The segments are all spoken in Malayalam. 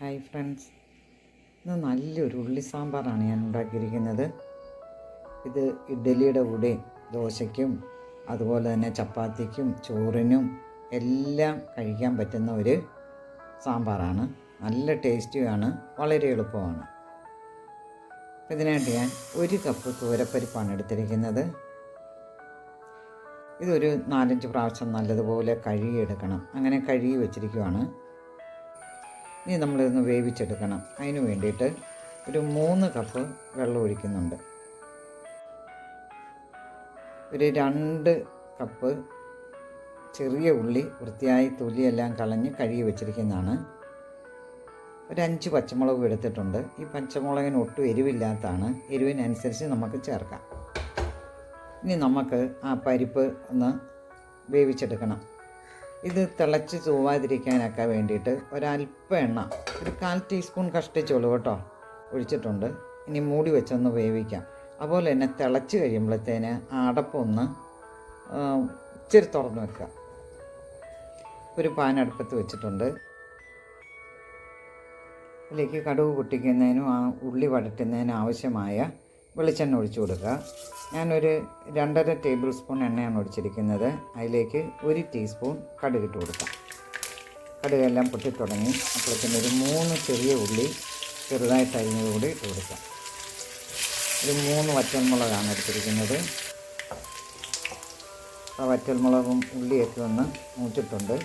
ഹായ് ഫ്രണ്ട്സ് ഇന്ന് നല്ലൊരു ഉള്ളി സാമ്പാറാണ് ഞാൻ ഉണ്ടാക്കിയിരിക്കുന്നത്. ഇത് ഇഡ്ഡലിയുടെ കൂടെ ദോശയ്ക്കും അതുപോലെ തന്നെ ചപ്പാത്തിക്കും ചോറിനും എല്ലാം കഴിക്കാൻ പറ്റുന്ന ഒരു സാമ്പാറാണ്. നല്ല ടേസ്റ്റിയാണ് വളരെ എളുപ്പമാണ് ഇതിനായിട്ട് ഞാൻ ഒരു കപ്പ് തൂരപ്പരിപ്പാണ് എടുത്തിരിക്കുന്നത്. ഇതൊരു നാലഞ്ച് പ്രാവശ്യം നല്ലതുപോലെ കഴുകിയെടുക്കണം. അങ്ങനെ കഴുകി വെച്ചിരിക്കുവാണ്. ഇനി നമ്മളിതൊന്ന് വേവിച്ചെടുക്കണം. അതിന് വേണ്ടിയിട്ട് ഒരു മൂന്ന് കപ്പ് വെള്ളം ഒഴിക്കുന്നുണ്ട്. ഒരു രണ്ട് കപ്പ് ചെറിയ ഉള്ളി വൃത്തിയായി തൊലിയെല്ലാം കളഞ്ഞ് കഴുകി വെച്ചിരിക്കുന്നതാണ്. ഒരു അഞ്ച് പച്ചമുളക് എടുത്തിട്ടുണ്ട്. ഈ പച്ചമുളകിന് ഒട്ടും എരിവില്ലാത്തതാണ്. എരിവിനനുസരിച്ച് നമുക്ക് ചേർക്കാം. ഇനി നമുക്ക് ആ പരിപ്പ് ഒന്ന് വേവിച്ചെടുക്കണം. ഇത് തിളച്ച് ചൂവാതിരിക്കാനൊക്കെ വേണ്ടിയിട്ട് ഒരല്പം എണ്ണ ഒരു കാൽ ടീസ്പൂൺ കഷ്ടിച്ചോളൂ കേട്ടോ ഒഴിച്ചിട്ടുണ്ട്. ഇനി മൂടി വെച്ചൊന്ന് വേവിക്കാം. അതുപോലെ തന്നെ തിളച്ച് കഴിയുമ്പോഴത്തേന് അടപ്പൊന്ന് ഇച്ചിരി തുറന്ന് വെക്കാം ഒരു പാൻ അടുപ്പത്ത് വെച്ചിട്ടുണ്ട്. അതിലേക്ക് കടുക് പൊട്ടിക്കുന്നതിനും ആ ഉള്ളി വഴറ്റുന്നതിനും ആവശ്യമായ വെളിച്ചെണ്ണ ഒഴിച്ചു കൊടുക്കുക. ഞാനൊരു രണ്ടര ടേബിൾ സ്പൂൺ എണ്ണയാണ് ഒഴിച്ചിരിക്കുന്നത്. അതിലേക്ക് ഒരു ടീസ്പൂൺ കടുക് ഇട്ട് കൊടുക്കാം. കടുകെല്ലാം പൊട്ടിത്തുടങ്ങി അപ്പോഴത്തേന് ഒരു മൂന്ന് ചെറിയ ഉള്ളി ചെറുതായിട്ട് അരിഞ്ഞത് ഇട്ട് കൊടുക്കാം. ഒരു മൂന്ന് വറ്റൽമുളകാണ് എടുത്തിരിക്കുന്നത്. ആ വറ്റൽമുളകും ഉള്ളിയൊക്കെ ഒന്ന് മൂച്ചിട്ടുണ്ട്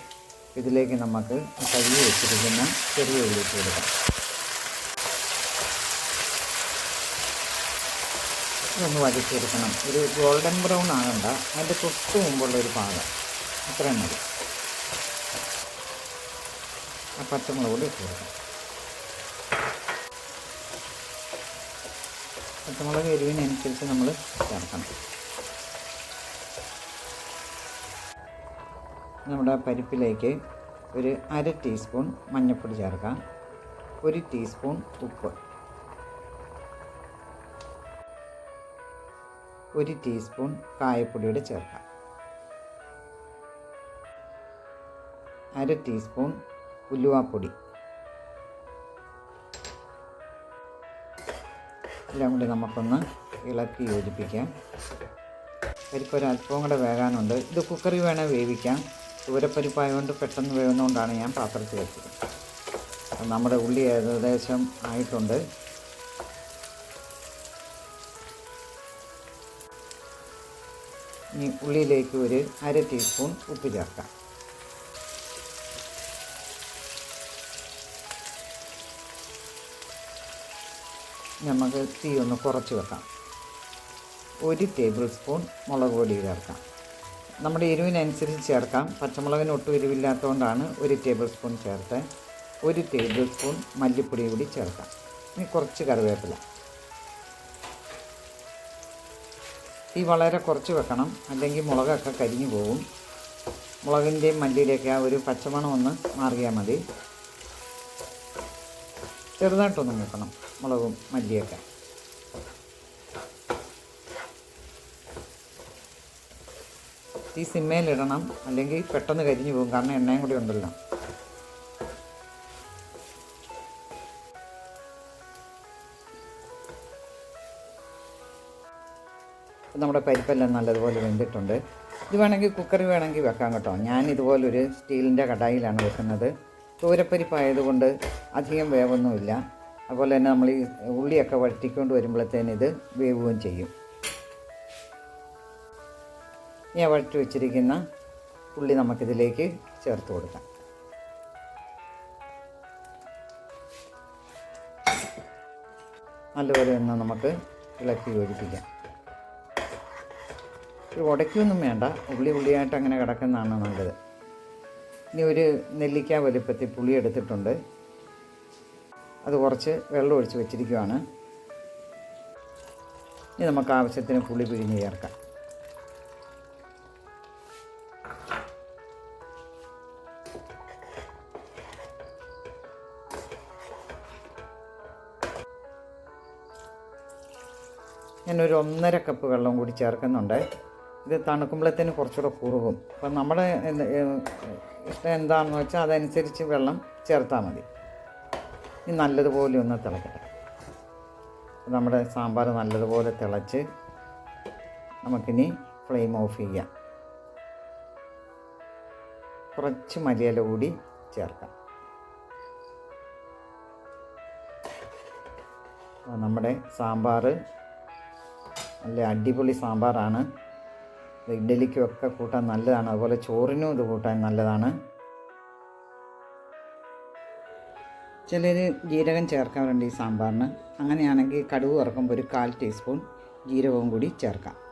ഇതിലേക്ക് നമുക്ക് കഴുകി വെച്ചിരിക്കുന്ന ചെറിയ ഉള്ളി ഇട്ട് കൊടുക്കാം. ഇതൊന്ന് വഴറ്റിയെടുക്കണം ഒരു ഗോൾഡൻ ബ്രൗൺ ആകണ്ട. അതിന്റെ തൊട്ട് മുമ്പുള്ള ഒരു പാകം അത്രയും മതി. ആ പച്ചമുളക് കൂടി ഇട്ട് കൊടുക്കാം. പച്ചമുളക് എരിവിനനുസരിച്ച് നമ്മൾ ചേർക്കണം. നമ്മുടെ പരിപ്പിലേക്ക് ഒരു അര ടീസ്പൂൺ മഞ്ഞൾപ്പൊടി ചേർക്കാം. ഒരു ടീസ്പൂൺ ഉപ്പ്. ഒരു ടീസ്പൂൺ കായപ്പൊടിയുടെ ചേർക്കാം. അര ടീസ്പൂൺ ഉലുവാപ്പൊടി. എല്ലാം കൂടി നമുക്കൊന്ന് ഇളക്കി യോജിപ്പിക്കാം. പരിപ്പ് കൂടെ വേകാനുണ്ട്. ഇത് കുക്കറിൽ വേണേൽ വേവിക്കാം. ദൂരപ്പരിപ്പായതുകൊണ്ട് പെട്ടെന്ന് വേകുന്നതുകൊണ്ടാണ് ഞാൻ പാത്രത്തിൽ വെച്ചത്. നമ്മുടെ ഉള്ളി ഏകദേശം ആയിട്ടുണ്ട്. ഇനി ഉള്ളിയിലേക്ക് ഒരു അര ടീസ്പൂൺ ഉപ്പ് ചേർക്കാം. നമുക്ക് തീ ഒന്ന് കുറച്ച് വെക്കാം. ഒരു ടേബിൾ സ്പൂൺ മുളക് പൊടി ചേർക്കാം. നമ്മുടെ എരിവിനനുസരിച്ച് ചേർക്കാം. പച്ചമുളകിന് ഒട്ടും എരിവില്ലാത്തതുകൊണ്ടാണ് ഒരു ടേബിൾ സ്പൂൺ ചേർത്ത് ഒരു ടേബിൾ സ്പൂൺ മല്ലിപ്പൊടി കൂടി ചേർക്കാം. ഇനി കുറച്ച് കറിവേപ്പില. തീ വളരെ കുറച്ച് വെക്കണം. അല്ലെങ്കിൽ മുളകൊക്കെ കരിഞ്ഞു പോകും മുളകിന്റെയും മല്ലിയുടെയൊക്കെ ആ ഒരു പച്ചമണം ഒന്ന് മാറിയാൽ മതി. ചെറുതായിട്ടൊന്നും വെക്കണം മുളകും മല്ലിയൊക്കെ. തീ സിമ്മയിലിടണം അല്ലെങ്കിൽ പെട്ടെന്ന് കരിഞ്ഞു പോകും. കാരണം എണ്ണയും കൂടി ഉണ്ടല്ലോ. നമ്മുടെ പരിപ്പെല്ലാം നല്ലതുപോലെ വെന്തിട്ടുണ്ട്. ഇത് വേണമെങ്കിൽ കുക്കർ വേണമെങ്കിൽ വെക്കാം കേട്ടോ. ഞാൻ ഇതുപോലൊരു സ്റ്റീലിന്റെ കടായിലാണ് വെക്കുന്നത്. തൂരപ്പരിപ്പായതുകൊണ്ട് അധികം വേവൊന്നുമില്ല. അതുപോലെ തന്നെ നമ്മൾ ഈ ഉള്ളിയൊക്കെ വഴറ്റിക്കൊണ്ട് വരുമ്പോഴത്തേന് ഇത് വേവുകയും ചെയ്യും. ഞാൻ വഴറ്റി വെച്ചിരിക്കുന്ന ഉള്ളി നമുക്കിതിലേക്ക് ചേർത്ത് കൊടുക്കാം. നല്ലപോലെ ഒന്ന് നമുക്ക് ഇളക്കി യോജിപ്പിക്കാം. ഉടയ്ക്കൊന്നും വേണ്ട. ഉള്ളി ഉള്ളിയായിട്ട് അങ്ങനെ കിടക്കുന്നതാണ് നല്ലത്. ഇനി ഒരു നെല്ലിക്ക വലുപ്പത്തിൽ പുളി എടുത്തിട്ടുണ്ട്. അത് കുറച്ച് വെള്ളം ഒഴിച്ച് വെച്ചിരിക്കുവാണ്. ഇനി നമുക്ക് ആവശ്യത്തിന് പുളി പിഴിഞ്ഞ് ചേർക്കാം. ഞാനൊരു ഒന്നര കപ്പ് വെള്ളം കൂടി ചേർക്കുന്നുണ്ട്. ഇത് തണുക്കുമ്പോഴത്തേന് കുറച്ചുകൂടെ കുറുകും. അപ്പം നമ്മുടെ ഇഷ്ടം എന്താണെന്ന് വെച്ചാൽ അതനുസരിച്ച് വെള്ളം ചേർത്താൽ മതി. ഇനി നല്ലതുപോലെ ഒന്ന് തിളക്കട്ടെ. നമ്മുടെ സാമ്പാർ നല്ലതുപോലെ തിളച്ച് നമുക്കിനി ഫ്ലെയിം ഓഫ് ചെയ്യാം. കുറച്ച് മല്ലിയില കൂടി ചേർക്കാം. നമ്മുടെ സാമ്പാർ നല്ല അടിപൊളി സാമ്പാറാണ്. ഇഡ്ഡലിക്കുമൊക്കെ കൂട്ടാൻ നല്ലതാണ്. അതുപോലെ ചോറിനും ഇത് കൂട്ടാൻ നല്ലതാണ്. ചിലർ ജീരകം ചേർക്കാറുണ്ട് ഈ സാമ്പാറിന്. അങ്ങനെയാണെങ്കിൽ കടുക് വറക്കുമ്പോൾ ഒരു കാൽ ടീസ്പൂൺ ജീരകവും കൂടി ചേർക്കാം.